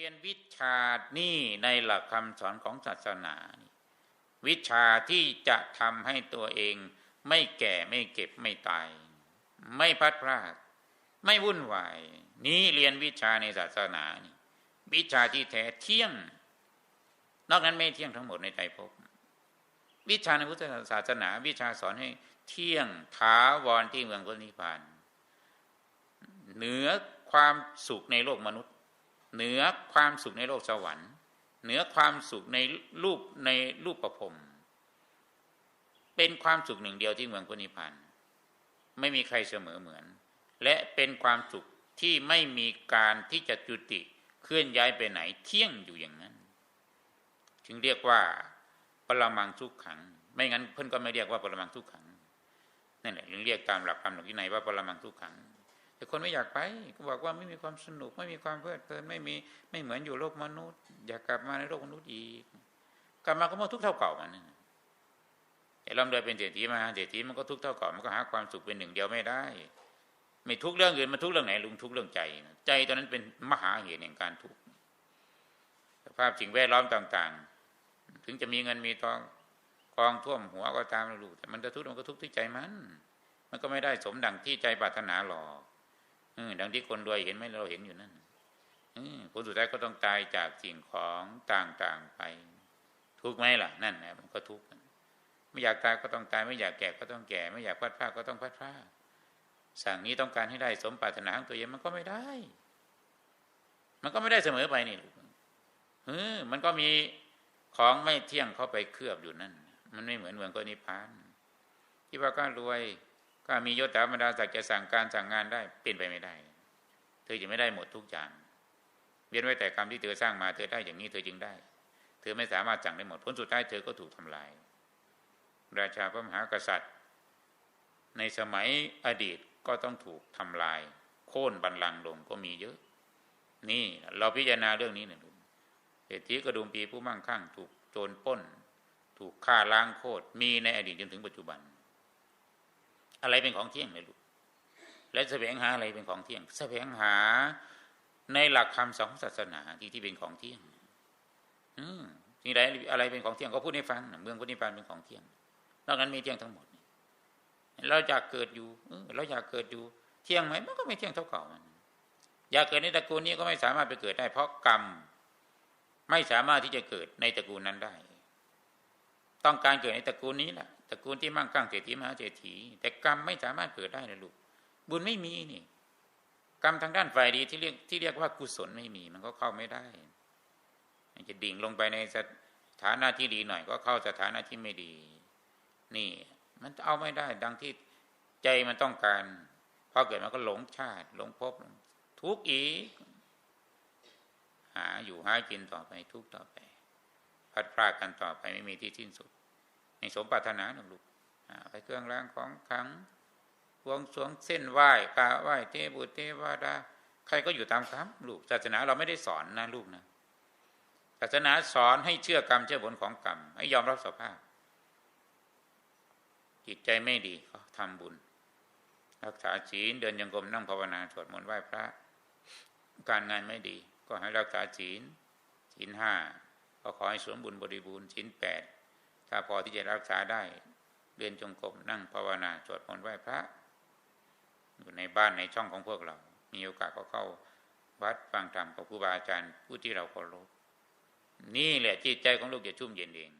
รียนวิชานี่ในหลักคำสอนของศาสนา วิชาที่จะทำให้ตัวเองไม่แก่ไม่เก็บไม่ตาย ไม่พัดพลาด ไม่วุ่นวาย นี้เรียนวิชาในศาสนานี่วิชาที่แท้เที่ยง นอกนั้นไม่เที่ยงทั้งหมดในใจพบ วิชาในพุทธศาสนา วิชาสอนให้เที่ยงถาวรที่เมืองพระนิพพาน เหนือความสุขในโลกมนุษย์ เหนือความสุขในโลกสวรรค์ เหนือความสุขในรูปในรูปประพรมเป็นความสุขหนึ่งเดียวที่เมืองพระนิพพานไม่มีใครเสมอเหมือน และเป็นความสุขที่ไม่มีการที่จะจุติเคลื่อนย้ายไปไหนเที่ยงอยู่อย่างนั้น จึงเรียกว่าปรมังทุกขัง ไม่งั้นเพื่อนก็ไม่เรียกว่าปรมังทุกขังนั่นแหละเรียกตามหลักธรรมหลักที่ไหนว่าปรมังทุกขัง แต่คนไม่อยากไปก็บอกว่าไม่มีความสนุก ไม่มีความเพลิดเพลินไม่มีไม่เหมือนอยู่โลกมนุษย์ อยากกลับมาในโลกมนุษย์อีก กลับมาก็มาทุกข์เท่าเก่ามันแต่ลำเดยเป็นเศรษฐีมาเศรษฐีมันก็ทุกข์เท่าเก่ามันก็หาความสุขเป็นหนึ่งเดียวไม่ได้ ไม่ทุกเรื่องอื่นมันทุกเรื่องไหนลุงทุกเรื่องใจ ใจตอนนั้นเป็นมหาเหตุแห่งการทุกข์สภาพสิ่งแวดล้อมต่าง ๆ ถึงจะมีเงินมีทองกองท่วมหัวก็ตามลูกแต่มันจะทุกข์มันก็ทุกข์ที่ใจมัน มันก็ไม่ได้สมดังที่ใจปรารถนาหรอก ดังที่คนรวยเห็นไหมเราเห็นอยู่นั่นผลสุดท้ายก็ต้องตายจากสิ่งของต่างๆไป ทุกไหมล่ะ นั่นนะมันก็ทุกไม่อยากตายก็ต้องตาย ไม่อยากแก่ก็ต้องแก่ ไม่อยากพัดพลาดก็ต้องพัดพลาดสั่งนี้ต้องการให้ได้สมปรารถนาของตัวเองมันก็ไม่ได้ มันก็ไม่ได้เสมอไปนี่ลูกเออมันก็มีของไม่เที่ยงเข้าไปเคลือบอยู่นั่น มันไม่เหมือนเมืองก็นิพพาน ที่ว่าก็รวย ก็มียศถาบรรดาศักดิ์จะสั่งการสั่งงานได้เป็นไปไม่ได้ เธอจะไม่ได้หมดทุกอย่างเวียนไว้แต่กรรมที่เธอสร้างมาเธอได้อย่างนี้เธอจึงได้ เธอไม่สามารถสั่งได้หมดผลสุดท้ายเธอก็ถูกทำลาย ราชาพระมหากษัตริย์ ในสมัยอดีตก็ต้องถูกทำลาย โค่นบันลังลงก็มีเยอะ นี่เราพิจารณาเรื่องนี้หนึ่งเศรษฐีกระดุมปีผู้มั่งคั่ง ถูกโจรป้น ถูกฆ่าล้างโคตรมีในอดีตจนถึงปัจจุบัน อะไรเป็นของเที่ยงเลยลูกและแสวงหาอะไรเป็นของเที่ยง แสวงหาในหลักคำสองศาสนาที่ที่เป็นของเที่ยง อืมสิ่งใดอะไรเป็นของเที่ยงก็พูดให้ฟังเมืองพุทธิพานเป็นของเที่ยงนอกนั้นมีเที่ยงทั้งหมดเราอยากเกิดอยู่เราอยากเกิดอยู่ เที่ยงไหมมันก็ไม่เที่ยงเท่าเก่ามันอยากเกิดในตระกูลนี้ก็ไม่สามารถไปเกิดได้ เพราะกรรม ไม่สามารถที่จะเกิดในตระกูลนั้นได้ ต้องการเกิดในตระกูลนี้แหละตระกูลที่มั่งคั่งเศรษฐีมหาเศรษฐีแต่กรรมไม่สามารถเกิดได้นะลูกบุญไม่มีนี่ กรรมทางด้านฝ่ายดีที่เรียกที่เรียกว่ากุศลไม่มี มันก็เข้าไม่ได้จะดิ่งลงไปในสถานะที่ดีหน่อย ก็เข้าสถานะที่ไม่ดี นี่ มันเอาไม่ได้ ดังที่ใจมันต้องการพอเกิดมันก็หลงชาติ หลงภพทุกข์อีก หาอยู่หากินต่อไปทุกต่อไป พัดพลาดกันต่อไปไม่มีที่สิ้นสุด ในสมปรารถนาหนึ่งลูกไปเครื่องรางของขังวงสวงเส้นไหว้กาไหว้เทบุตรเทวดาใครก็อยู่ตามคำลูกศาสนาเราไม่ได้สอนนะลูกนะศาสนาสอนให้เชื่อกรรมเชื่อผลของกรรม ให้ยอมรับสภาพ จิตใจไม่ดีก็ทำบุญ รักษาศีลเดินยังกรมนั่งภาวนาสวดมนต์ไหว้พระ การงานไม่ดี ก็ให้รักษาศีลศีลห้า ก็ขอให้สมบูรณ์บริบูรณ์ชิ้นแปดถ้าพอที่จะรักษาได้เรียนจงกรมนั่งภาวนาสวดมนต์ไหว้พระ อยู่ในบ้านในช่องของพวกเรา มีโอกาสก็เข้าวัดฟังธรรมกับครูบาอาจารย์ผู้ที่เราเคารพนี่แหละจิตใจของลูกจะชุ่มเย็นเอง